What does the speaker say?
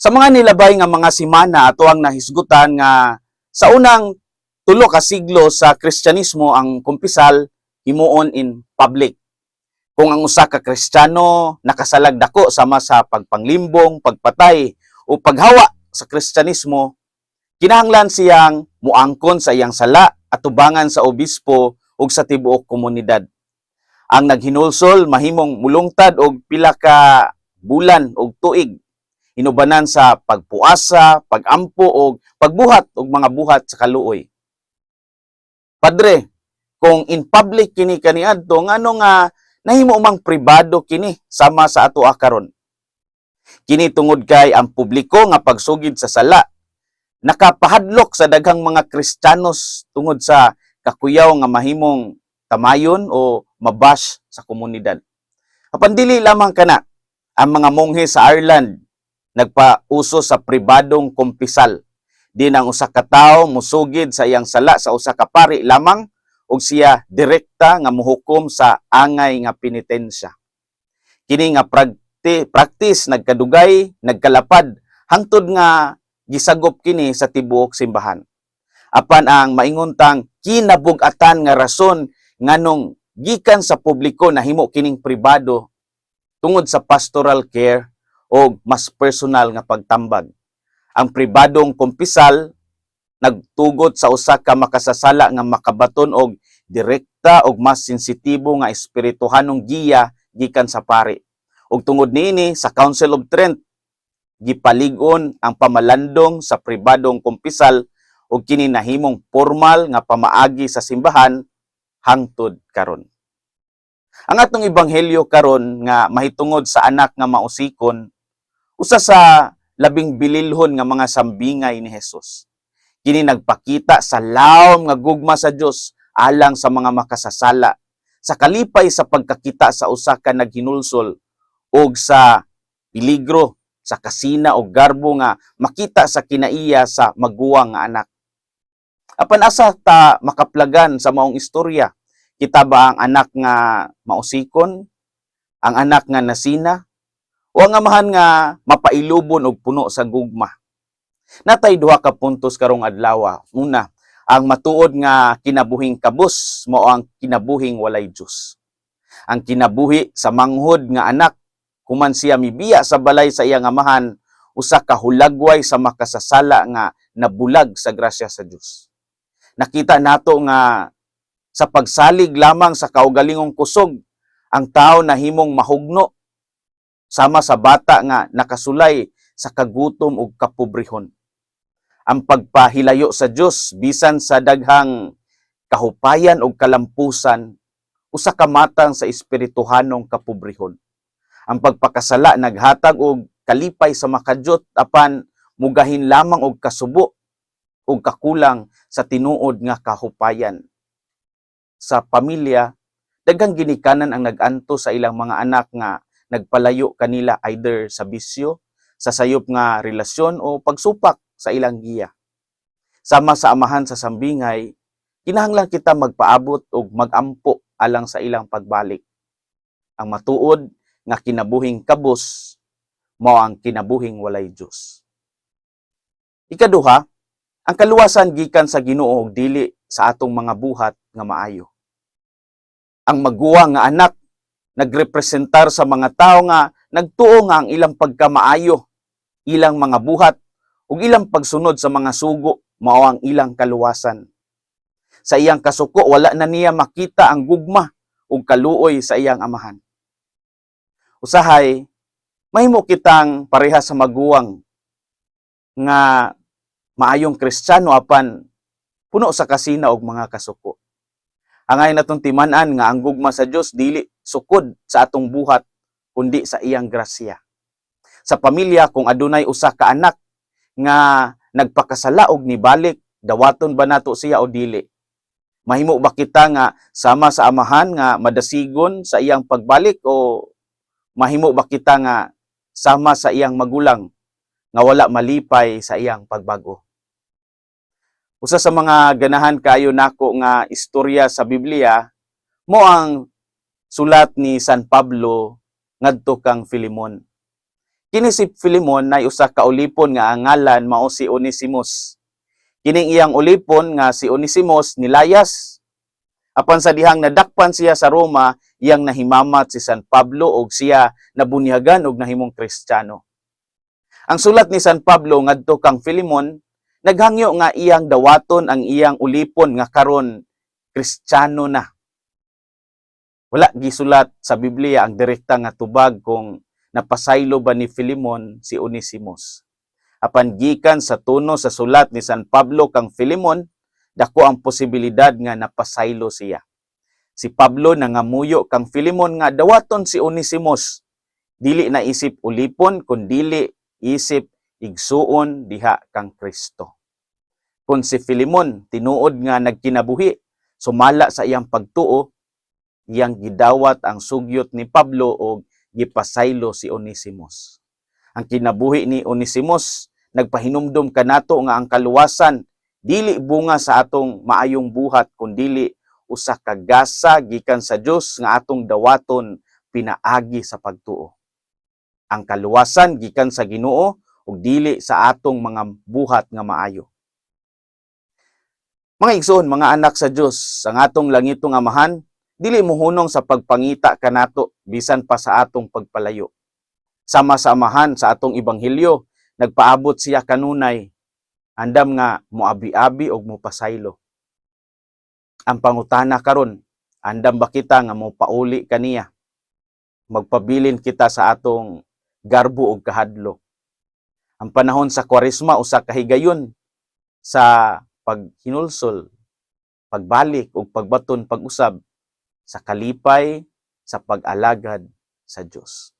Sa mga nilabay nga mga simana ato ang nahisgutan nga sa unang tulo ka siglo sa Kristyanismo ang kumpisal himuon in public. Kung ang usa ka Kristiyano nakasalag dako sama sa pagpanglimbong, pagpatay o paghawa sa Kristyanismo, kinahanglan siyang muangkon sa iyang sala at tubangan sa obispo ug sa tibuok komunidad. Ang naghinulsol mahimong mulungtad og pila ka bulan og tuig inubanan sa pagpuasa, pagampo o pagbuhat og mga buhat sa kaluoy. Padre, kung in public kini kaniadto ngano nga nahimo mang pribado kini sama sa ato karon. Kini tungod kay ang publiko nga pagsugid sa sala nakapahadlok sa daghang mga Kristiyanos tungod sa kakuyaw nga mahimong tamayon o mabash sa komunidad. Apan dili lamang kana ang mga monghe sa Ireland nagpauso sa pribadong kumpisal. Di nang usa ka tawo musugid sa iyang sala sa usa ka pari lamang ug siya direkta nga muhukom sa angay nga penitensya. Kini nga practi- practice nagkadugay, nagkalapad hangtod nga gisagop kini sa tibuok simbahan. Apan ang mainguntang kinabug-atan nga rason nganong gikan sa publiko nahimo kining pribado tungod sa pastoral care o mas personal nga pagtambag. Ang pribadong kumpisal nagtugot sa usa ka makasasala nga makabaton og direkta og mas sensitibo nga espirituhanong giya gikan sa pari. Ug tungod niini sa Council of Trent gipalig-on ang pamalandong sa pribadong kumpisal ug kini nahimong formal nga pamaagi sa simbahan hangtod karon. Ang atong ebanghelyo karon nga mahitungod sa anak nga mausikon usa sa labing bililhon nga mga sambingay ni Hesus. Kini nagpakita sa lawom nga gugma sa Dios alang sa mga makasasala sa kalipay sa pagkakita sa usa ka naghinulsol ug sa peligro sa kasina o garbo nga makita sa kinaiya sa maguwang nga anak. Apan asa ta makaplagan sa maong istorya? Kita ba ang anak nga mausikon? Ang anak nga nasina? O ang amahan nga mapailubon og puno sa gugma? Natay duha ka puntos karong adlaw. Una, ang matuod nga kinabuhing kabus mao ang kinabuhing walay Dios. Ang kinabuhi sa manghod nga anak human siya mibiya sa balay sa iyang amahan usa ka hulagway sa makasasala nga nabulag sa grasya sa Dios. Nakita nato nga sa pagsalig lamang sa kaugalingong kusog ang tao na himong mahugno sama sa bata nga nakasulay sa kagutom ug kapobrehon. Ang pagpahilayo sa Dios bisan sa daghang kahupayan ug kalampusan usa ka matang sa espirituhanong kapobrehon ang pagpakasala naghatag og kalipay sa makadyot apan mugahin lamang og kasubo ug kakulang sa tinuod nga kahupayan sa pamilya daghang ginikanan ang naganto sa ilang mga anak nga nagpalayo kanila either sa bisyo sa sayop nga relasyon o pagsupak sa ilang giya sama sa amahan sa sambingay kinahanglan kita magpaabot og magampo alang sa ilang pagbalik ang matuod nga kinabuhing kabus mao ang kinabuhing walay Dios. Ikaduha, ang kaluwasan gikan sa Ginoo ug dili sa atong mga buhat nga maayo. Ang maguwa nga anak nagrepresentar sa mga tao nga nagtuo nga ang ilang pagkamaayo, ilang mga buhat ug ilang pagsunod sa mga sugo mao ang ilang kaluwasan. Sa iyang kasuko wala na niya makita ang gugma ug kaluoy sa iyang amahan usahay mahimo kitang pareha sa maguwang nga maayong kristyano apan puno sa kasina og mga kasuko. Angay natong timan-an nga ang gugma sa Dios dili sukod sa atong buhat kundi sa iyang grasya. Sa pamilya kung adunay usa ka anak nga nagpakasala og nibalik dawaton ba nato siya o dili? Mahimo ba kita nga sama sa amahan nga madasigon sa iyang pagbalik o mahimo ba kita nga sama sa iyang magulang nga wala malipay sa iyang pagbago. Usa sa mga ganahan kayo nako nga istorya sa Biblia mo ang sulat ni San Pablo ngadto kang Filemon. Kini si Filemon na usa ka ulipon nga ang ngalan mao si Onesimus. Kining iyang ulipon nga si Onesimus nilayas apan sa dihang nadakpan siya sa Roma iyang nahimamat si San Pablo og siya nabunyagan og nahimong Kristiyano. Ang sulat ni San Pablo ngadto kang Filemon naghangyo nga iyang dawaton ang iyang ulipon nga karon Kristiyano na. Wala gisulat sa Biblia ang direkta nga tubag kung napasaylo ba ni Filemon si Onesimus. Apan gikan sa tuno sa sulat ni San Pablo kang Filemon, dako ang posibilidad nga napasaylo siya. Si Pablo nangamuyo kang Filemon nga dawaton si Onesimus. Dili na isip ulipon kun dili isip igsuon diha kang Kristo. Kung si Filemon tinuod nga nagkinabuhi, sumala sa iyang pagtuo, iyang gidawat ang sugyot ni Pablo og gipasaylo si Onesimus. Ang kinabuhi ni Onesimus nagpahinumdom kanato nga ang kaluwasan dili bunga sa atong maayong buhat kundi usa ka gasa gikan sa Dios nga atong dawaton pinaagi sa pagtuo. Ang kaluwasan gikan sa Ginoo ug dili sa atong mga buhat nga maayo. Mga igsoon, mga anak sa Dios, ang atong langitong amahan dili mohunong sa pagpangita kanato bisan pa sa atong pagpalayo. Sama sa amahan sa atong ebanghelyo, nagpaabot siya kanunay andam nga moabi-abi og mopasaylo. Ang pangutana karon, andam ba kita nga mopauli kaniya? Magpabilin kita sa atong garbo og kahadlo. Ang panahon sa Kwaresma usa ka higayon sa paghinulsol, pagbalik ug pagbaton pag-usab sa kalipay sa pag-alagad sa Dios.